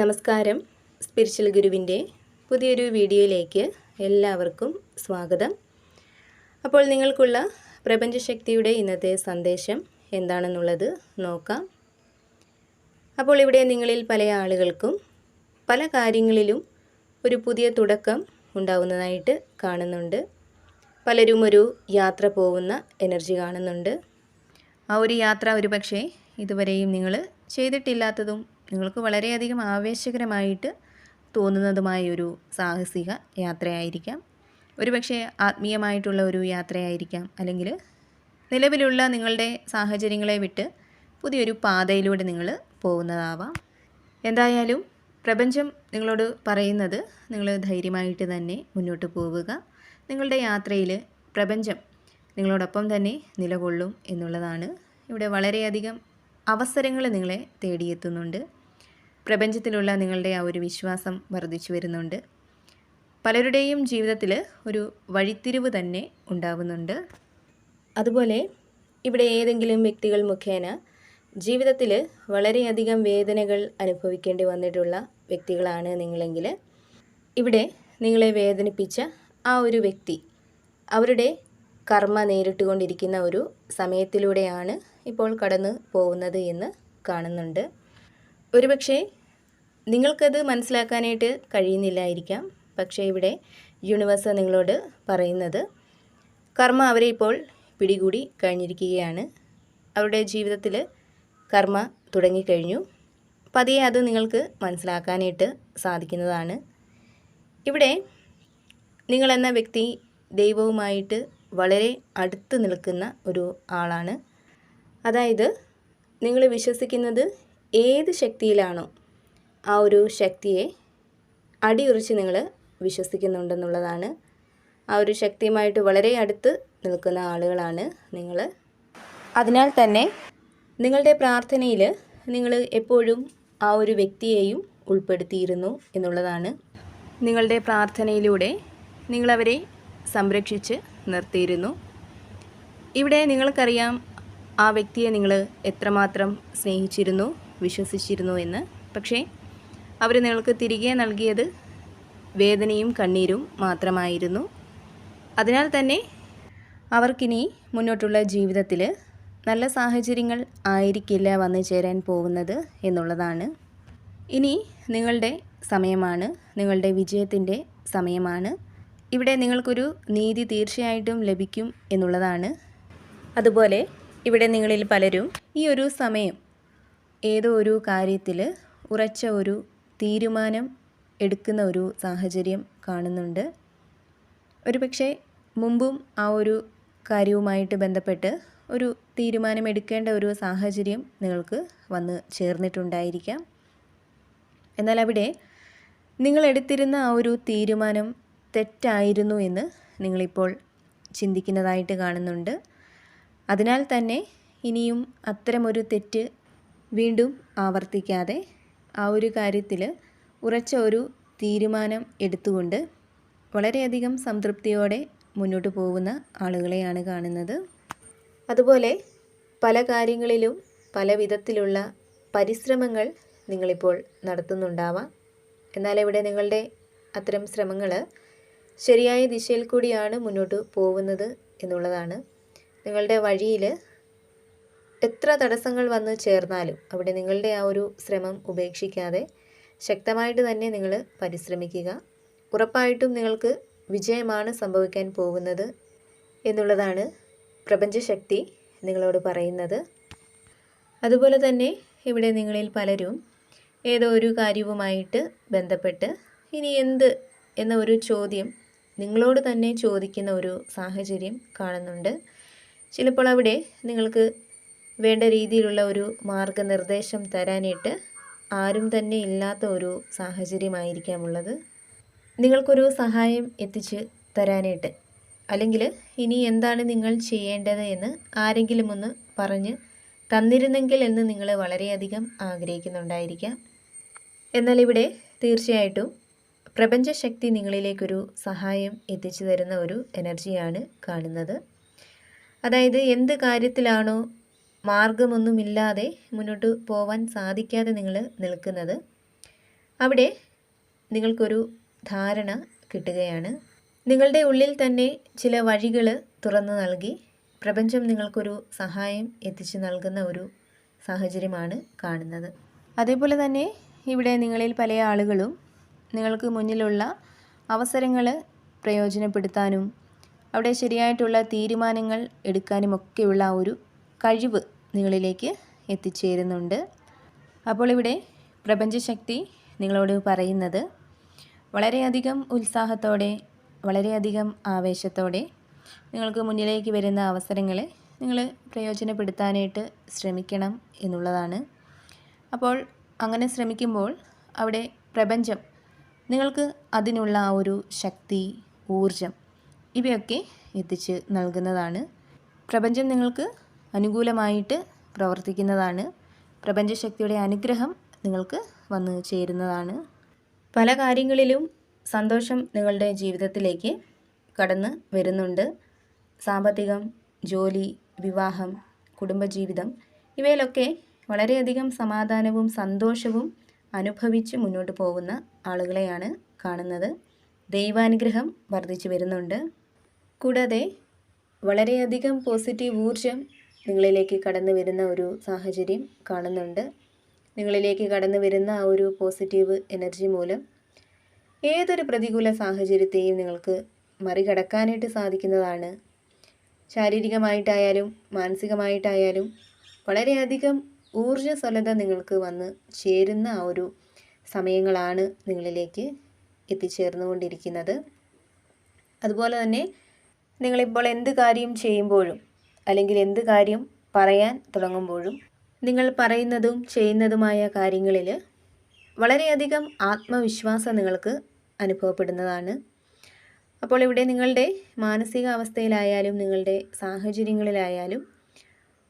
നമസ്കാരം. സ്പിരിച്വൽ ഗുരുവിന്റെ പുതിയൊരു വീഡിയോയിലേക്ക് എല്ലാവർക്കും സ്വാഗതം. അപ്പോൾ നിങ്ങൾക്കുള്ള പ്രപഞ്ചശക്തിയുടെ ഇന്നത്തെ സന്ദേശം എന്താണെന്നുള്ളത് നോക്കാം. അപ്പോൾ ഇവിടെ നിങ്ങളിൽ പല ആളുകൾക്കും പല കാര്യങ്ങളിലും ഒരു പുതിയ തുടക്കം ഉണ്ടാവുന്നതായിട്ട് കാണുന്നുണ്ട്. പലരും ഒരു യാത്ര പോകുന്ന എനർജി കാണുന്നുണ്ട്. ആ ഒരു യാത്ര ഒരു പക്ഷേ ഇതുവരെയും നിങ്ങൾ ചെയ്തിട്ടില്ലാത്തതും നിങ്ങൾക്ക് വളരെയധികം ആവേശകരമായിട്ട് തോന്നുന്നതുമായ ഒരു സാഹസിക യാത്രയായിരിക്കാം. ഒരുപക്ഷെ ആത്മീയമായിട്ടുള്ള ഒരു യാത്രയായിരിക്കാം. അല്ലെങ്കിൽ നിലവിലുള്ള നിങ്ങളുടെ സാഹചര്യങ്ങളെ വിട്ട് പുതിയൊരു പാതയിലൂടെ നിങ്ങൾ പോകുന്നതാവാം. എന്തായാലും പ്രപഞ്ചം നിങ്ങളോട് പറയുന്നത് നിങ്ങൾ ധൈര്യമായിട്ട് തന്നെ മുന്നോട്ട് പോവുക. നിങ്ങളുടെ യാത്രയിൽ പ്രപഞ്ചം നിങ്ങളോടൊപ്പം തന്നെ നിലകൊള്ളും എന്നുള്ളതാണ്. ഇവിടെ വളരെയധികം അവസരങ്ങൾ നിങ്ങളെ തേടിയെത്തുന്നുണ്ട്. പ്രപഞ്ചത്തിലുള്ള നിങ്ങളുടെ ആ ഒരു വിശ്വാസം വർദ്ധിച്ചു വരുന്നുണ്ട്. പലരുടെയും ജീവിതത്തിൽ ഒരു വഴിത്തിരിവ് തന്നെ ഉണ്ടാവുന്നുണ്ട്. അതുപോലെ ഇവിടെ ഏതെങ്കിലും വ്യക്തികൾ മുഖേന ജീവിതത്തിൽ വളരെയധികം വേദനകൾ അനുഭവിക്കേണ്ടി വന്നിട്ടുള്ള വ്യക്തികളാണ് നിങ്ങളെങ്കിൽ ഇവിടെ നിങ്ങളെ വേദനിപ്പിച്ച ആ ഒരു വ്യക്തി അവരുടെ കർമ്മ നേരിട്ടുകൊണ്ടിരിക്കുന്ന ഒരു സമയത്തിലൂടെയാണ് ഇപ്പോൾ കടന്നു പോകുന്നത് എന്ന് കാണുന്നുണ്ട്. ഒരുപക്ഷെ നിങ്ങൾക്കത് മനസ്സിലാക്കാനായിട്ട് കഴിയുന്നില്ലായിരിക്കാം. പക്ഷേ ഇവിടെ യൂണിവേഴ്സ് നിങ്ങളോട് പറയുന്നത് കർമ്മ അവരെ ഇപ്പോൾ പിടികൂടി കഴിഞ്ഞിരിക്കുകയാണ്. അവരുടെ ജീവിതത്തിൽ കർമ്മ തുടങ്ങിക്കഴിഞ്ഞു. പതിയെ അത് നിങ്ങൾക്ക് മനസ്സിലാക്കാനായിട്ട് സാധിക്കുന്നതാണ്. ഇവിടെ നിങ്ങളെന്ന വ്യക്തി ദൈവവുമായിട്ട് വളരെ അടുത്ത് നിൽക്കുന്ന ഒരു ആളാണ്. അതായത് നിങ്ങൾ വിശ്വസിക്കുന്നത് ഏത് ശക്തിയിലാണോ ആ ഒരു ശക്തിയെ അടിയുറിച്ച് നിങ്ങൾ വിശ്വസിക്കുന്നുണ്ടെന്നുള്ളതാണ്. ആ ഒരു ശക്തിയുമായിട്ട് വളരെ അടുത്ത് നിൽക്കുന്ന ആളുകളാണ് നിങ്ങൾ അതിനാൽ തന്നെ നിങ്ങളുടെ പ്രാർത്ഥനയിൽ നിങ്ങൾ എപ്പോഴും ആ ഒരു വ്യക്തിയെയും ഉൾപ്പെടുത്തിയിരുന്നു എന്നുള്ളതാണ്. നിങ്ങളുടെ പ്രാർത്ഥനയിലൂടെ നിങ്ങളവരെ സംരക്ഷിച്ച് നിർത്തിയിരുന്നു. ഇവിടെ നിങ്ങൾക്കറിയാം ആ വ്യക്തിയെ നിങ്ങൾ എത്രമാത്രം സ്നേഹിച്ചിരുന്നു. വിശ്വസിച്ചിരുന്നു എന്ന്. പക്ഷേ അവർ നിങ്ങൾക്ക് തിരികെ നൽകിയത് വേദനയും കണ്ണീരും മാത്രമായിരുന്നു. അതിനാൽ തന്നെ അവർക്കിനി മുന്നോട്ടുള്ള ജീവിതത്തിൽ നല്ല സാഹചര്യങ്ങൾ ആയിരിക്കില്ല വന്നു ചേരാൻ പോകുന്നത് എന്നുള്ളതാണ്. ഇനി നിങ്ങളുടെ സമയമാണ് നിങ്ങളുടെ വിജയത്തിന്റെ സമയമാണ്. ഇവിടെ നിങ്ങൾക്കൊരു നീതി തീർച്ചയായിട്ടും ലഭിക്കും എന്നുള്ളതാണ്. അതുപോലെ ഇവിടെ നിങ്ങളിൽ പലരും ഈ ഒരു സമയം ഏതോ ഒരു കാര്യത്തിൽ ഉറച്ച ഒരു തീരുമാനം എടുക്കുന്ന ഒരു സാഹചര്യം കാണുന്നുണ്ട്. ഒരുപക്ഷെ മുമ്പും ആ ഒരു കാര്യവുമായിട്ട് ബന്ധപ്പെട്ട് ഒരു തീരുമാനം എടുക്കേണ്ട ഒരു സാഹചര്യം നിങ്ങൾക്ക് വന്ന് ചേർന്നിട്ടുണ്ടായിരിക്കാം. എന്നാൽ അവിടെ നിങ്ങൾ എടുത്തിരുന്ന ആ ഒരു തീരുമാനം തെറ്റായിരുന്നു എന്ന് നിങ്ങളിപ്പോൾ ചിന്തിക്കുന്നതായിട്ട് കാണുന്നുണ്ട്. അതിനാൽ തന്നെ ഇനിയും അത്തരമൊരു തെറ്റ് വീണ്ടും ആവർത്തിക്കാതെ ആ ഒരു കാര്യത്തിൽ ഉറച്ച ഒരു തീരുമാനം എടുത്തുകൊണ്ട് വളരെയധികം സംതൃപ്തിയോടെ മുന്നോട്ട് പോകുന്ന ആളുകളെയാണ് കാണുന്നത്. അതുപോലെ പല കാര്യങ്ങളിലും പല വിധത്തിലുള്ള പരിശ്രമങ്ങൾ നിങ്ങളിപ്പോൾ നടത്തുന്നുണ്ടാവാം. എന്നാൽ ഇവിടെ നിങ്ങളുടെ അത്തരം ശ്രമങ്ങൾ ശരിയായ ദിശയിൽ കൂടിയാണ് മുന്നോട്ട് പോകുന്നത് എന്നുള്ളതാണ്. നിങ്ങളുടെ വഴിയിൽ എത്ര തടസ്സങ്ങൾ വന്ന് ചേർന്നാലും അവിടെ നിങ്ങളുടെ ആ ഒരു ശ്രമം ഉപേക്ഷിക്കാതെ ശക്തമായിട്ട് തന്നെ നിങ്ങൾ പരിശ്രമിക്കുക. ഉറപ്പായിട്ടും നിങ്ങൾക്ക് വിജയമാണ് സംഭവിക്കാൻ പോകുന്നത് എന്നുള്ളതാണ് പ്രപഞ്ചശക്തി നിങ്ങളോട് പറയുന്നത്. അതുപോലെ തന്നെ ഇവിടെ നിങ്ങളിൽ പലരും ഏതോ ഒരു കാര്യവുമായിട്ട് ബന്ധപ്പെട്ട് ഇനി എന്ത് എന്ന ഒരു ചോദ്യം നിങ്ങളോട് തന്നെ ചോദിക്കുന്ന ഒരു സാഹചര്യം കാണുന്നുണ്ട്. ചിലപ്പോൾ അവിടെ നിങ്ങൾക്ക് വേണ്ട രീതിയിലുള്ള ഒരു മാർഗനിർദ്ദേശം തരാനായിട്ട് ആരും തന്നെ ഇല്ലാത്ത ഒരു സാഹചര്യമായിരിക്കാം ഉള്ളത് നിങ്ങൾക്കൊരു സഹായം എത്തിച്ച് തരാനായിട്ട്. അല്ലെങ്കിൽ ഇനി എന്താണ് നിങ്ങൾ ചെയ്യേണ്ടത് എന്ന് ആരെങ്കിലും ഒന്ന് പറഞ്ഞ് തന്നിരുന്നെങ്കിൽ എന്ന് നിങ്ങൾ വളരെയധികം ആഗ്രഹിക്കുന്നുണ്ടായിരിക്കാം. എന്നാൽ ഇവിടെ തീർച്ചയായിട്ടും പ്രപഞ്ചശക്തി നിങ്ങളിലേക്കൊരു സഹായം എത്തിച്ചു തരുന്ന ഒരു എനർജിയാണ് കാണുന്നത്. അതായത് എന്ത് കാര്യത്തിലാണോ മാർഗമൊന്നുമില്ലാതെ മുന്നോട്ട് പോവാൻ സാധിക്കാതെ നിങ്ങൾ നിൽക്കുന്നത്. അവിടെ നിങ്ങൾക്കൊരു ധാരണ കിട്ടുകയാണ്. നിങ്ങളുടെ ഉള്ളിൽ തന്നെ ചില വഴികൾ തുറന്നു നൽകി പ്രപഞ്ചം നിങ്ങൾക്കൊരു സഹായം എത്തിച്ചു നൽകുന്ന ഒരു സാഹചര്യമാണ് കാണുന്നത്. അതേപോലെ തന്നെ ഇവിടെ നിങ്ങളിൽ പല ആളുകളും നിങ്ങൾക്ക് മുന്നിലുള്ള അവസരങ്ങൾ പ്രയോജനപ്പെടുത്താനും അവിടെ ശരിയായിട്ടുള്ള തീരുമാനങ്ങൾ എടുക്കാനും ഒക്കെയുള്ള ഒരു കഴിവ് നിങ്ങളിലേക്ക് എത്തിച്ചേരുന്നുണ്ട്. അപ്പോൾ ഇവിടെ പ്രപഞ്ചശക്തി നിങ്ങളോട് പറയുന്നത് വളരെയധികം ഉത്സാഹത്തോടെ വളരെയധികം ആവേശത്തോടെ നിങ്ങൾക്ക് മുന്നിലേക്ക് വരുന്ന അവസരങ്ങളെ നിങ്ങൾ പ്രയോജനപ്പെടുത്താനായിട്ട് ശ്രമിക്കണം എന്നുള്ളതാണ്. അപ്പോൾ അങ്ങനെ ശ്രമിക്കുമ്പോൾ അവിടെ പ്രപഞ്ചം നിങ്ങൾക്ക് അതിനുള്ള ആ ഒരു ശക്തി ഊർജം ഇവയൊക്കെ എത്തിച്ച് നൽകുന്നതാണ്. പ്രപഞ്ചം നിങ്ങൾക്ക് അനുകൂലമായിട്ട് പ്രവർത്തിക്കുന്നതാണ്. പ്രപഞ്ചശക്തിയുടെ അനുഗ്രഹം നിങ്ങൾക്ക് വന്നു ചേരുന്നതാണ്. പല കാര്യങ്ങളിലും സന്തോഷം നിങ്ങളുടെ ജീവിതത്തിലേക്ക് കടന്ന് വരുന്നുണ്ട്. സാമ്പത്തികം ജോലി വിവാഹം കുടുംബജീവിതം ഇവയിലൊക്കെ വളരെയധികം സമാധാനവും സന്തോഷവും അനുഭവിച്ച് മുന്നോട്ട് പോകുന്ന ആളുകളെയാണ് കാണുന്നത്. ദൈവാനുഗ്രഹം വർദ്ധിച്ചു വരുന്നുണ്ട്. കൂടാതെ വളരെയധികം പോസിറ്റീവ് ഊർജം നിങ്ങളിലേക്ക് കടന്നു വരുന്ന ഒരു സാഹചര്യം കാണുന്നുണ്ട്. നിങ്ങളിലേക്ക് കടന്നു വരുന്ന ആ ഒരു പോസിറ്റീവ് എനർജി മൂലം ഏതൊരു പ്രതികൂല സാഹചര്യത്തെയും നിങ്ങൾക്ക് മറികടക്കാനായിട്ട് സാധിക്കുന്നതാണ്. ശാരീരികമായിട്ടായാലും മാനസികമായിട്ടായാലും വളരെയധികം ഊർജസ്വലത നിങ്ങൾക്ക് വന്ന് ചേരുന്ന ആ ഒരു സമയങ്ങളാണ് നിങ്ങളിലേക്ക് എത്തിച്ചേർന്നുകൊണ്ടിരിക്കുന്നത്. അതുപോലെ തന്നെ നിങ്ങളിപ്പോൾ എന്ത് കാര്യം ചെയ്യുമ്പോഴും അല്ലെങ്കിൽ എന്ത് കാര്യം പറയാൻ തുടങ്ങുമ്പോഴും നിങ്ങൾ പറയുന്നതും ചെയ്യുന്നതുമായ കാര്യങ്ങളിൽ വളരെയധികം ആത്മവിശ്വാസം നിങ്ങൾക്ക് അനുഭവപ്പെടുന്നതാണ്. അപ്പോൾ ഇവിടെ നിങ്ങളുടെ മാനസികാവസ്ഥയിലായാലും നിങ്ങളുടെ സാഹചര്യങ്ങളിലായാലും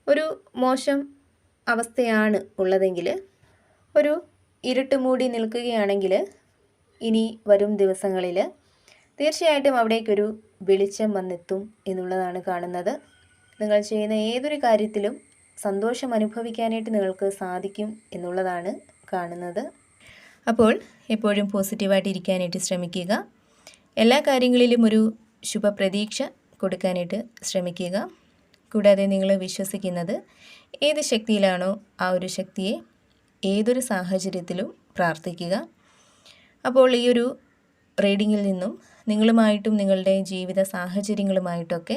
ഒരു മോശം അവസ്ഥയാണ് ഉള്ളതെങ്കിൽ ഒരു ഇരുട്ട് മൂടി നിൽക്കുകയാണെങ്കിൽ ഇനി വരും ദിവസങ്ങളിൽ തീർച്ചയായിട്ടും അവിടേക്കൊരു വെളിച്ചം വന്നെത്തും എന്നുള്ളതാണ് കാണുന്നത്. നിങ്ങൾ ചെയ്യുന്ന ഏതൊരു കാര്യത്തിലും സന്തോഷം അനുഭവിക്കാനായിട്ട് നിങ്ങൾക്ക് സാധിക്കും എന്നുള്ളതാണ് കാണുന്നത്. അപ്പോൾ എപ്പോഴും പോസിറ്റീവായിട്ട് ഇരിക്കാനായിട്ട് ശ്രമിക്കുക. എല്ലാ കാര്യങ്ങളിലും ഒരു ശുഭപ്രതീക്ഷ കൊടുക്കാനായിട്ട് ശ്രമിക്കുക. കൂടാതെ നിങ്ങൾ വിശ്വസിക്കുന്നത് ഏത് ശക്തിയിലാണോ ആ ഒരു ശക്തിയെ ഏതൊരു സാഹചര്യത്തിലും പ്രാർത്ഥിക്കുക. അപ്പോൾ ഈ ഒരു റീഡിങ്ങിൽ നിന്നും നിങ്ങളുമായിട്ടും നിങ്ങളുടെ ജീവിത സാഹചര്യങ്ങളുമായിട്ടൊക്കെ